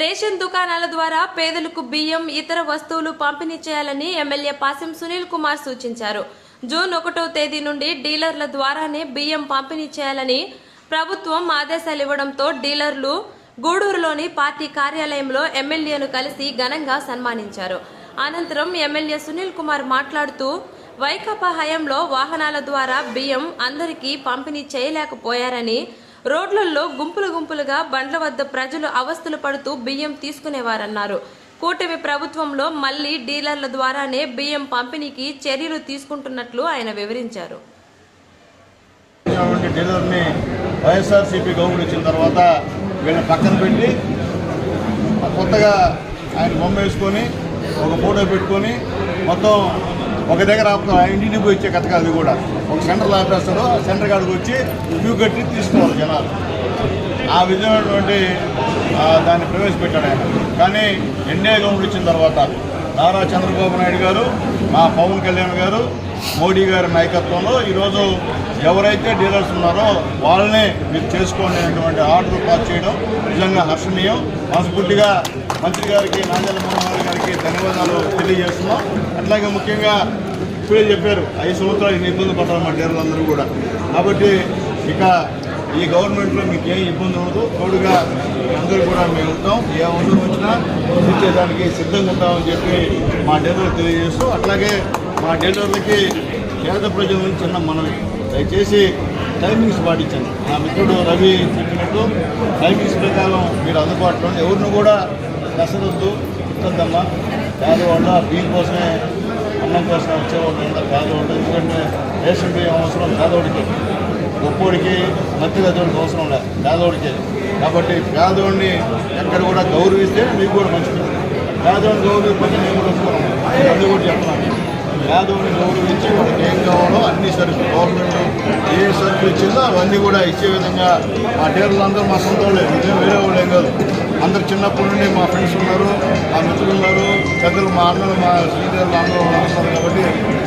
Ration దుకాణాల ద్వారా పేదలకు బియ్యం ఇతర వస్తువులు పంపిణీ చేయాలని ఎమ్మెల్యే పాసెం సునీల్ కుమార్ సూచించారు. జూన్ ఒకటో తేదీ నుండి డీలర్ల ద్వారానే బియ్యం పంపిణీ చేయాలని ప్రభుత్వం ఆదేశాలు ఇవ్వడంతో డీలర్లు గూడూరులోని పార్టీ కార్యాలయంలో ఎమ్మెల్యేను కలిసి ఘనంగా సన్మానించారు. అనంతరం ఎమ్మెల్యే సునీల్ కుమార్ మాట్లాడుతూ వైకాపా హయాంలో వాహనాల ద్వారా బియ్యం అందరికీ పంపిణీ చేయలేకపోయారని రోడ్లలో గుంపులు గుంపులుగా బండ్ల వద్ద ప్రజలు అవస్థలు పడుతూ బియ్యం తీసుకునేవారన్నారు. కూటమి ప్రభుత్వంలో మళ్ళీ డీలర్ల ద్వారానే బియ్యం పంపిణీకి చర్యలు తీసుకుంటున్నట్లు ఆయన వివరించారు. డీలర్ని వైఎస్ఆర్సీపీ గవర్నమెంట్ వచ్చిన తర్వాత వీళ్ళని పక్కన పెట్టి కొత్తగా ఆయన బొమ్మ వేసుకొని ఒక ఫోటో పెట్టుకొని మొత్తం ఒక దగ్గర ఆపుతాం పోయి ఇచ్చే కథ కాదు కూడా. ఒక సెంటర్ ఆపేస్తారు సెంటర్ కాడికి వచ్చి క్యూ కట్టి తీసుకోవాలి జనాలు. ఆ విధమైనటువంటి దాన్ని ప్రవేశపెట్టాడు ఆయన. కానీ ఎన్డీఏ గవర్నమెంట్ వచ్చిన తర్వాత నారా చంద్రబాబు నాయుడు గారు మా పవన్ కళ్యాణ్ గారు మోడీ గారి నాయకత్వంలో ఈరోజు ఎవరైతే డీలర్స్ ఉన్నారో వాళ్ళనే మీరు చేసుకోండి అనేటువంటి ఆర్డర్ పాస్ చేయడం నిజంగా హర్షణీయం. మనస్ఫూర్తిగా మంత్రి గారికి నాంజల మనోహర్ గారికి ధన్యవాదాలు తెలియజేస్తున్నాం. అట్లాగే ముఖ్యంగా ఇప్పుడే చెప్పారు ఐదు సంవత్సరాలు ఇబ్బంది పడ్డారు మా డీలర్లందరూ కూడా. కాబట్టి ఇక ఈ గవర్నమెంట్లో మీకు ఏం ఇబ్బంది ఉండదు. తోడుగా అందరూ కూడా మేము ఉంటాం. ఏ అవసరం వచ్చినా ఇచ్చేదానికి సిద్ధంగా ఉంటామని చెప్పి మా డీలర్లు తెలియజేస్తూ అట్లాగే మా డీలర్లకి పేద ప్రజల నుంచి చిన్న మనవి. దయచేసి టైమింగ్స్ పాటించండి. నా మిత్రుడు రవి చెప్పినట్టు టైమింగ్స్ ప్రకారం మీరు అందుబాటులో ఎవరిని కూడా కసరొద్దు కుట్టద్దమ్మా పేదవాళ్ళు ఆ బియ్యం కోసమే అన్నం కోసం వచ్చేవాళ్ళు అందరూ పేదవాళ్ళు. ఎందుకంటే రేషన్ బియ్యం అవసరం పేదవాడికి గొప్పోడికి మధ్యగతోడికి అవసరం లేదు పేదోడికి. కాబట్టి పేదోడిని ఎక్కడ కూడా గౌరవిస్తే మీకు కూడా మంచిది. పేదోడిని గౌరవించకపోతే మేము కూడా ఒప్పుకోము అది కూడా చెప్పాలి. పేదోడిని గౌరవించి వాళ్ళకి ఏం కావాలో అన్ని సరుకులు గవర్నమెంట్ ఏ సరుకులు ఇచ్చిందో అవన్నీ కూడా ఇచ్చే విధంగా మా డీలర్లు అందరూ మా సొంత వాళ్ళే. వేరే వాళ్ళు ఏం కాదు. అందరు చిన్నప్పటి నుండి మా ఫ్రెండ్స్ ఉన్నారు మా మిత్రులు ఉన్నారు పెద్దలు మా అన్నలు మా సీనియర్లు అందరూ ఉన్నారు కాబట్టి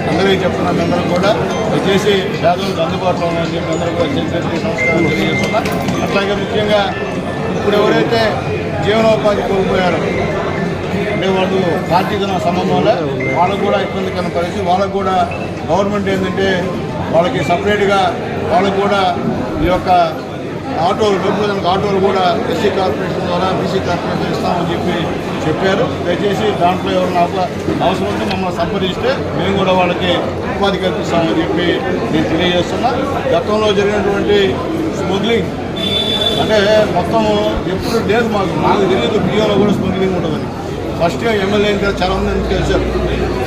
అందరికీ చెప్తున్నాను అందరూ కూడా. దయచేసి పేదలకు అందుబాటులో ఉన్నాయని చెప్పి అందరూ కూడా చేసేసి సంస్కారం తెలియజేస్తున్నా. అట్లాగే ముఖ్యంగా ఇప్పుడు ఎవరైతే జీవనోపాధి కోల్పోయారో అంటే వాళ్ళు పార్టీతో నా సంబంధంలో వాళ్ళకు కూడా ఇబ్బంది పరిస్థితి వాళ్ళకు కూడా గవర్నమెంట్ ఏంటంటే వాళ్ళకి సపరేట్గా వాళ్ళకు కూడా ఈ యొక్క ఆటోలు డబ్బులకు ఆటోలు కూడా ఎస్సీ కార్పొరేషన్ ద్వారా బీసీ కార్పొరేషన్ ఇస్తామని చెప్పి చెప్పారు. దయచేసి దాంట్లో ఎవరైనా అవస- అవసరం ఉంటే మమ్మల్ని సంప్రదిస్తే మేము కూడా వాళ్ళకి ఉపాధి కల్పిస్తామని చెప్పి నేను తెలియజేస్తున్నా. గతంలో జరిగినటువంటి స్మగ్లింగ్ అంటే మొత్తం ఎప్పుడు లేదు మాకు. నాకు తెలియదు బియ్యంలో కూడా స్మగ్లింగ్ ఉంటుందని. ఫస్ట్ ఎమ్మెల్యే చాలా మంది తెలిసారు.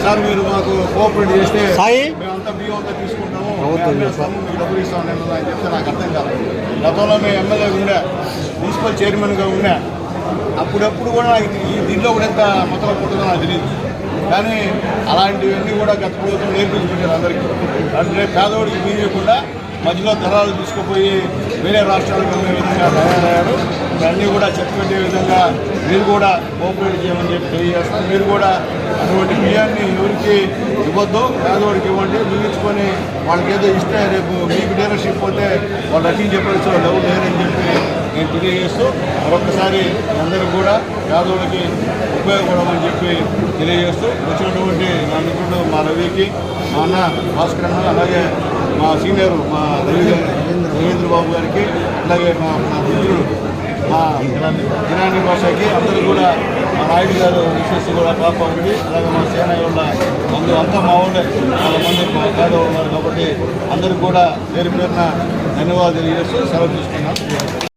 సార్ మీరు మాకు కోఆపరేట్ చేస్తే బియ్యం అంతా తీసుకుంటాము మీకు డబ్బులు నేను అని చెప్తే నాకు అర్థం కాదు గతంలో మేము ఎమ్మెల్యే ఉండే మున్సిపల్ చైర్మన్గా ఉన్నా అప్పుడప్పుడు కూడా నాకు ఈ దీంట్లో కూడా ఎంత మొత్తం పుట్టిందో నాకు తెలియదు కానీ అలాంటివన్నీ కూడా గత ప్రభుత్వం నేర్పించి పెట్టారు అందరికీ. అంటే పేదవాడికి బీయకుండా మధ్యలో దళాలు తీసుకుపోయి వేరే రాష్ట్రాలకు విధంగా తయారయ్యారు. ఇవన్నీ కూడా చెప్పే విధంగా మీరు కూడా కోఆపరేట్ చేయమని చెప్పి తెలియజేస్తాను మీరు కూడా అటువంటి బియ్యాన్ని ఎవరికి ఇవ్వద్దు పేదవాడికి ఇవ్వండి. మిగిల్చుకొని వాళ్ళకి ఏదో ఇస్తే రేపు మీకు డీలర్షిప్ పోతే వాళ్ళు రక్షించే పరిస్థితులు ఎవరు లేరని చెప్పి నేను తెలియజేస్తూ మరొకసారి అందరూ కూడా పేదవాళ్ళకి ఉపయోగపడమని చెప్పి తెలియజేస్తూ వచ్చినటువంటి నా మిత్రుడు మా రవికి మా అన్న భాస్కర్ అన్న అలాగే మా సీనియర్ మా రవి గారు రవీంద్ర బాబు గారికి అలాగే మా మా మిత్రుడు మా భాషకి అందరూ కూడా మా నాయుడు గారు విశేష కూడా పాప ఉంది అలాగే మా సేన ఉన్న మందు అంతా మా వాళ్ళే చాలా మంది మా పేదవాళ్ళు ఉన్నారు కాబట్టి అందరూ కూడా పేరు పేరున ధన్యవాదాలు తెలియజేస్తూ సెలవు తీసుకున్నాం.